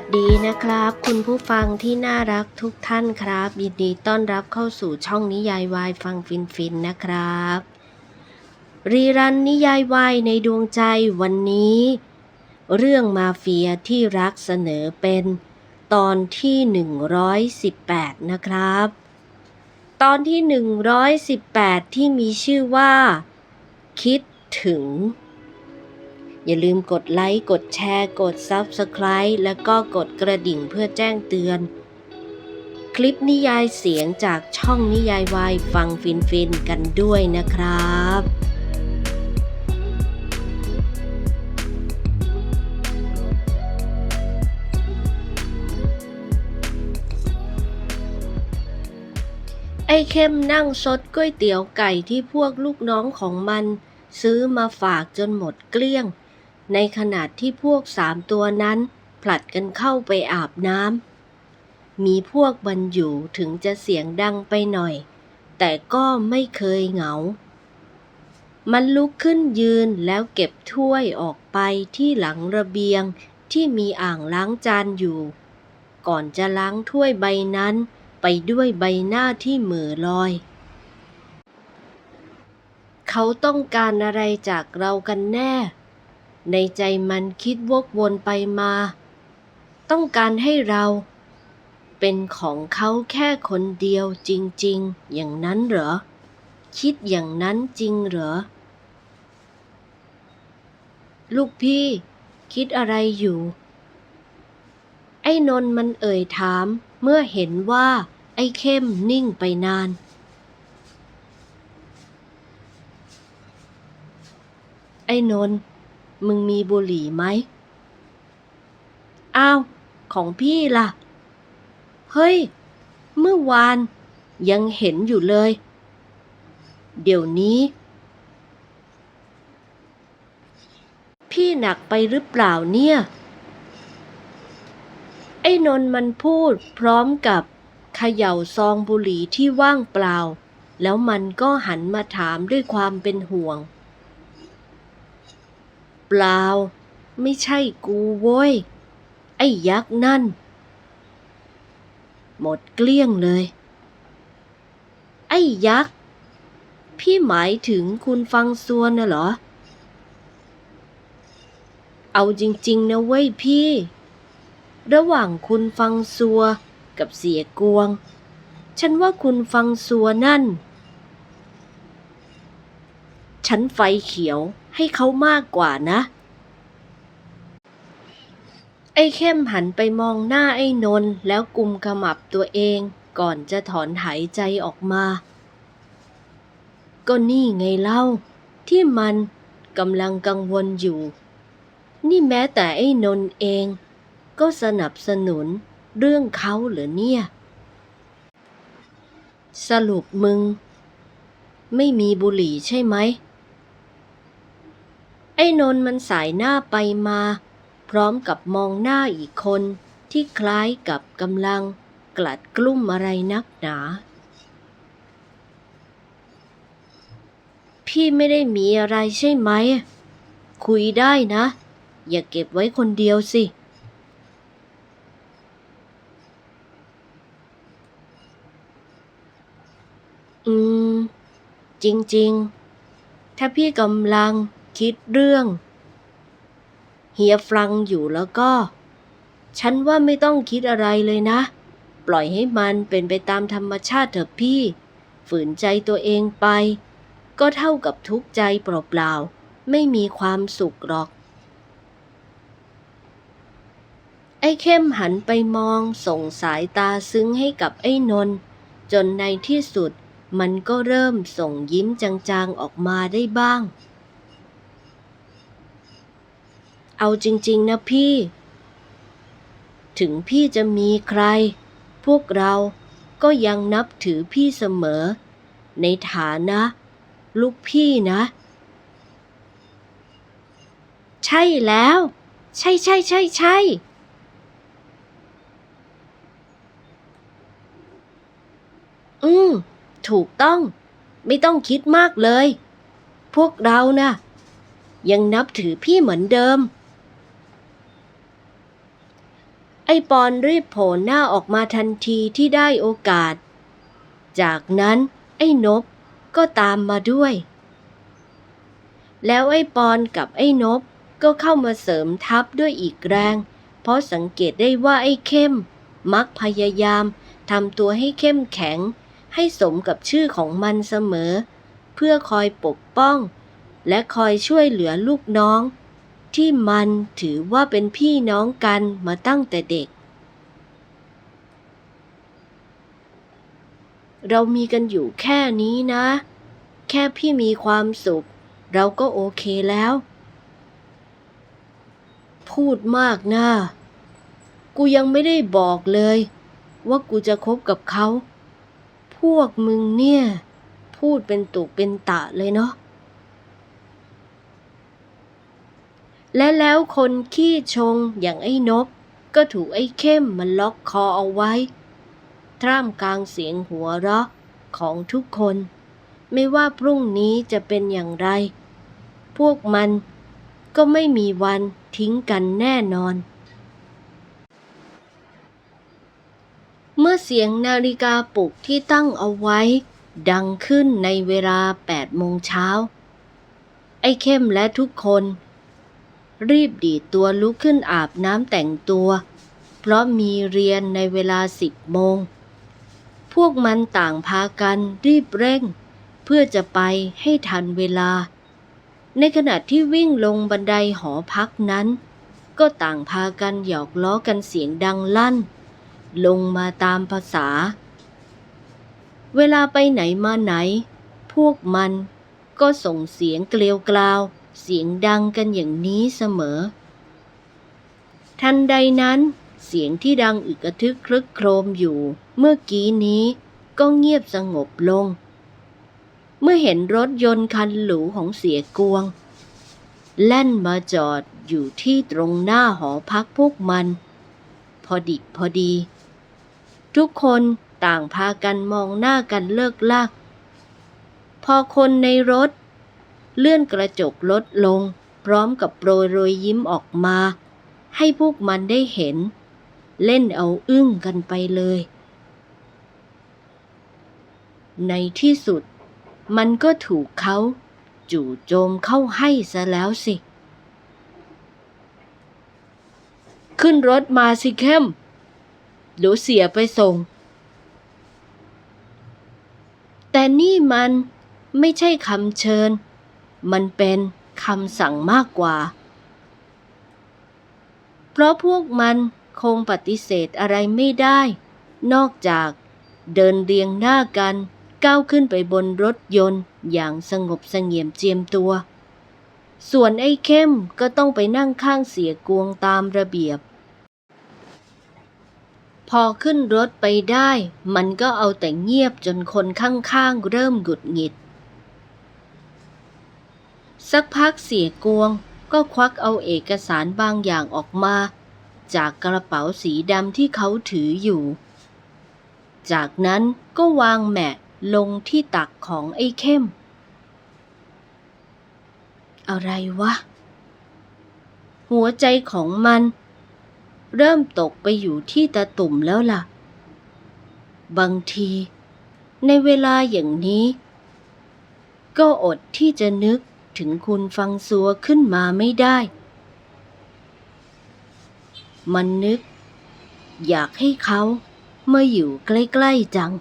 วัสดีนะครับ คุณผู้ฟังที่น่ารักทุกท่านครับ ยินดีต้อนรับเข้าสู่ช่องนิยายวายฟังฟินฟินๆนะครับ รีรันนิยายวายในดวงใจวันนี้ เรื่องมาเฟียที่รักเสนอเป็นตอนที่ 118 นะครับ ตอนที่ 118 ที่มีชื่อว่า คิดถึง อย่าลืมกดไลค์ กดแชร์ กด Subscribe แล้วก็กดกระดิ่งเพื่อแจ้งเตือน คลิปนิยายเสียงจากช่องนิยายวายฟังฟินฟินกันด้วยนะครับไอ้เข้มนั่งซดก๋วยเตี๋ยวไก่ที่พวกลูกน้องของมัน ซื้อมาฝากจนหมดเกลี้ยง ในขณะที่พวกสามตัวนั้นผลัดกันเข้าไปอาบน้ำ มีพวกมันอยู่ถึงจะเสียงดังไปหน่อย แต่ก็ไม่เคยเหงา มันลุกขึ้นยืนแล้วเก็บถ้วยออกไปที่หลังระเบียงที่มีอ่างล้างจานอยู่ ก่อนจะล้างถ้วยใบนั้นไปด้วยใบหน้าที่เหม่อลอย เขาต้องการอะไรจากเรากันแน่ ในใจมันคิดวกวนไปมา ต้องการให้เราเป็นของเขาแค่คนเดียวจริง ๆ อย่างนั้นเหรอ คิดอย่างนั้นจริงเหรอ ลูกพี่ คิดอะไรอยู่ ไอ้นนท์มันเอ่ยถามเมื่อเห็นว่า ไอ้เข้มนิ่งไปนาน ไอ้นนท์ มึงมีบุหรี่ไหม อ้าว ของพี่ล่ะ เฮ้ย เมื่อวานยังเห็นอยู่เลย เดี๋ยวนี้ พี่หนักไปหรือเปล่าเนี่ย ไอ้นนท์มันพูดพร้อมกับเขย่าซองบุหรี่ที่ว่างเปล่า แล้วมันก็หันมาถามด้วยความเป็นห่วง เปล่า ไม่ใช่กูโว้ย ไอ้ยักษ์นั่น หมดเกลี้ยงเลย ไอ้ยักษ์ พี่หมายถึงคุณฟังซวนน่ะเหรอ เอาจริง ๆ นะเว้ยพี่ ระหว่างคุณฟังซัวกับเสียกวง ฉันว่าคุณฟังซัวนั่น ฉันไฟเขียว ให้เขามากกว่านะ ไอ้เข้มหันไปมองหน้าไอ้นนท์แล้วกุมขมับตัวเองก่อนจะถอนหายใจออกมา ก็นี่ไงเล่า ที่มันกำลังกังวลอยู่ นี่แม้แต่ไอ้นนท์เอง ก็สนับสนุนเรื่องเขาเหรอเนี่ย สรุปมึง ไม่มีบุหรี่ใช่ไหม ไอ้นนท์มันสายหน้าไปมา พร้อมกับมองหน้าอีกคนที่คล้ายกับกำลังกลัดกลุ้มอะไรนักหนา พี่ไม่ได้มีอะไรใช่ไหม คุยได้นะ อย่าเก็บไว้คนเดียวสิ อืม จริง ๆ ถ้าพี่กำลัง คิดเรื่อง เฮียฟรังอยู่แล้วก็ ฉันว่าไม่ต้องคิดอะไรเลยนะ ปล่อยให้มันเป็นไปตามธรรมชาติเถอะพี่ ฝืนใจตัวเองไป ก็เท่ากับทุกข์ใจเปล่าๆไม่มีความสุขหรอก ไอ้เข้มหันไปมองส่งสายตาซึ้งให้กับไอ้นน จนในที่สุดมันก็เริ่มส่งยิ้มจางๆออกมาได้บ้าง เอาจริง ๆ นะพี่ ถึงพี่จะมีใคร พวกเราก็ยังนับถือพี่เสมอ ในฐานะ ลูกพี่นะ ใช่แล้ว ใช่ใช่ใช่ใช่อืม ถูกต้อง ไม่ต้องคิดมากเลย พวกเรานะ่ะยังนับถือพี่เหมือนเดิม ไอ้ปอนรีบโผล่หน้าออกมาทันทีที่ได้โอกาส จากนั้นไอ้นบก็ตามมาด้วย แล้วไอ้ปอนกับไอ้นบก็เข้ามาเสริมทัพด้วยอีกแรง เพราะสังเกตได้ว่าไอ้เข้ม มักพยายามทำตัวให้เข้มแข็ง ให้สมกับชื่อของมันเสมอ เพื่อคอยปกป้อง และคอยช่วยเหลือลูกน้อง ที่มันถือว่าเป็นพี่น้องกันมาตั้งแต่เด็ก เรามีกันอยู่แค่นี้นะ แค่พี่มีความสุข เราก็โอเคแล้ว พูดมากนะกูยังไม่ได้บอกเลย ว่ากูจะคบกับเขา พวกมึงเนี่ย พูดเป็นตุเป็นตะเลยเนาะ และแล้วคนขี้ชงอย่างไอ้นบ ก็ถูกไอ้เข้มมันล็อกคอเอาไว้ ท่ามกลางเสียงหัวเราะของทุกคน ไม่ว่าพรุ่งนี้จะเป็นอย่างไร พวกมันก็ไม่มีวันทิ้งกันแน่นอน เมื่อเสียงนาฬิกาปลุกที่ตั้งเอาไว้ ดังขึ้นในเวลา8โมงเช้า ไอ้เข้มและทุกคน รีบดีดตัวลุกขึ้นอาบน้ำแต่งตัว เพราะมีเรียนในเวลา10โมง พวกมันต่างพากันรีบเร่ง เพื่อจะไปให้ทันเวลา ในขณะที่วิ่งลงบันไดหอพักนั้น ก็ต่างพากันหยอกล้อกันเสียงดังลั่น ลงมาตามภาษา เวลาไปไหนมาไหน พวกมันก็ส่งเสียงเกลียวกราว เสียงดังกันอย่างนี้เสมอ ทันใดนั้นเสียงที่ดังอึกทึกครึกโครมอยู่ เมื่อกี้นี้ก็เงียบสงบลง เมื่อเห็นรถยนต์คันหรูของเสียกวง แล่นมาจอดอยู่ที่ตรงหน้าหอพักพวกมัน พอดิบพอดี ทุกคนต่างพากันมองหน้ากันเลิกลากพอคนในรถ เลื่อนกระจกรถลง พร้อมกับโปรยรอยยิ้มออกมา ให้พวกมันได้เห็น เล่นเอาอึ้งกันไปเลย ในที่สุด มันก็ถูกเขาจู่โจมเข้าให้ซะแล้วสิ ขึ้นรถมาสิเข้มเดี๋ยวเสียไปส่ง แต่นี่มันไม่ใช่คำเชิญ มันเป็นคำสั่งมากกว่า เพราะพวกมันคงปฏิเสธอะไรไม่ได้ นอกจากเดินเรียงหน้ากันก้าวขึ้นไปบนรถยนต์อย่างสงบเสงี่ยมเจียมตัว ส่วนไอ้เข้มก็ต้องไปนั่งข้างเสียกวงตามระเบียบ พอขึ้นรถไปได้ มันก็เอาแต่เงียบจนคนข้างๆเริ่มหงุดหงิด สักพักเสียกวงก็ควักเอาเอกสารบางอย่างออกมา จากกระเป๋าสีดำที่เขาถืออยู่ จากนั้นก็วางแมะลงที่ตักของไอ้เข้ม อะไรวะ หัวใจของมัน เริ่มตกไปอยู่ที่ตาตุ่มแล้วล่ะ บางที ในเวลาอย่างนี้ ก็อดที่จะนึก ถึงคุณฟังซัวขึ้นมาไม่ได้ มันนึก อยากให้เขามาอยู่ใกล้ๆจัง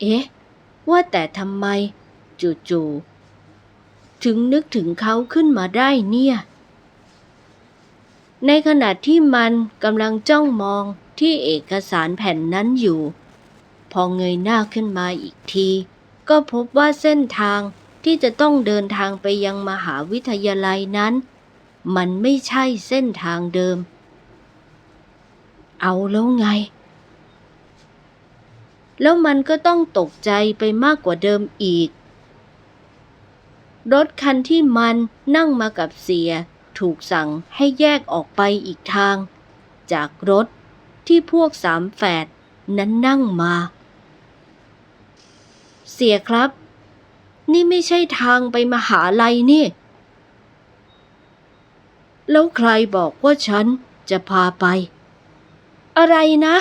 เอ๊ะ ว่าแต่ทำไม จู่ๆถึงนึกถึงเขาขึ้นมาได้เนี่ย ในขณะที่มันกำลังจ้องมองที่เอกสารแผ่นนั้นอยู่ พอเงยหน้าขึ้นมาอีกที ก็พบว่าเส้นทางที่จะต้องเดินทางไปยังมหาวิทยาลัยนั้น มันไม่ใช่เส้นทางเดิม เอาแล้วไง แล้วมันก็ต้องตกใจไปมากกว่าเดิมอีก รถคันที่มันนั่งมากับเสีย ถูกสั่งให้แยกออกไปอีกทาง จากรถที่พวกสามแฝดนั้นนั่งมา เสียครับ นี่ไม่ใช่ทางไปมหาลัยนี่ แล้วใครบอกว่าฉันจะพาไป อะไรนะ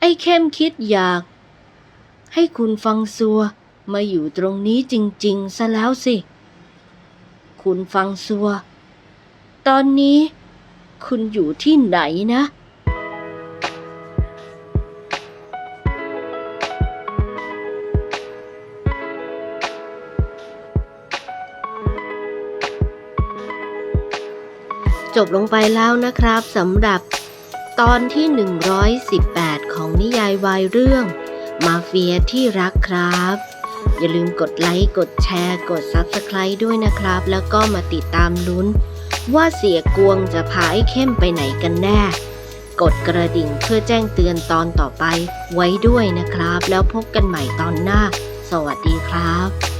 ไอ้เข้มคิดอยาก ให้คุณฟังซัวมาอยู่ตรงนี้จริง ๆ ซะแล้วสิ คุณฟังซัว ตอนนี้คุณอยู่ที่ไหนนะ จบลงไปแล้วนะครับสำหรับตอนที่ 118 ของนิยายวายเรื่อง มาเฟียที่รักครับ อย่าลืมกดไลค์ กดแชร์ กด Subscribe ด้วยนะครับ แล้วก็มาติดตามลุ้น ว่าเสียกวงจะพาไอ้เข้มไปไหนกันแน่ กดกระดิ่งเพื่อแจ้งเตือนตอนต่อไปไว้ด้วยนะครับ แล้วพบกันใหม่ตอนหน้า สวัสดีครับ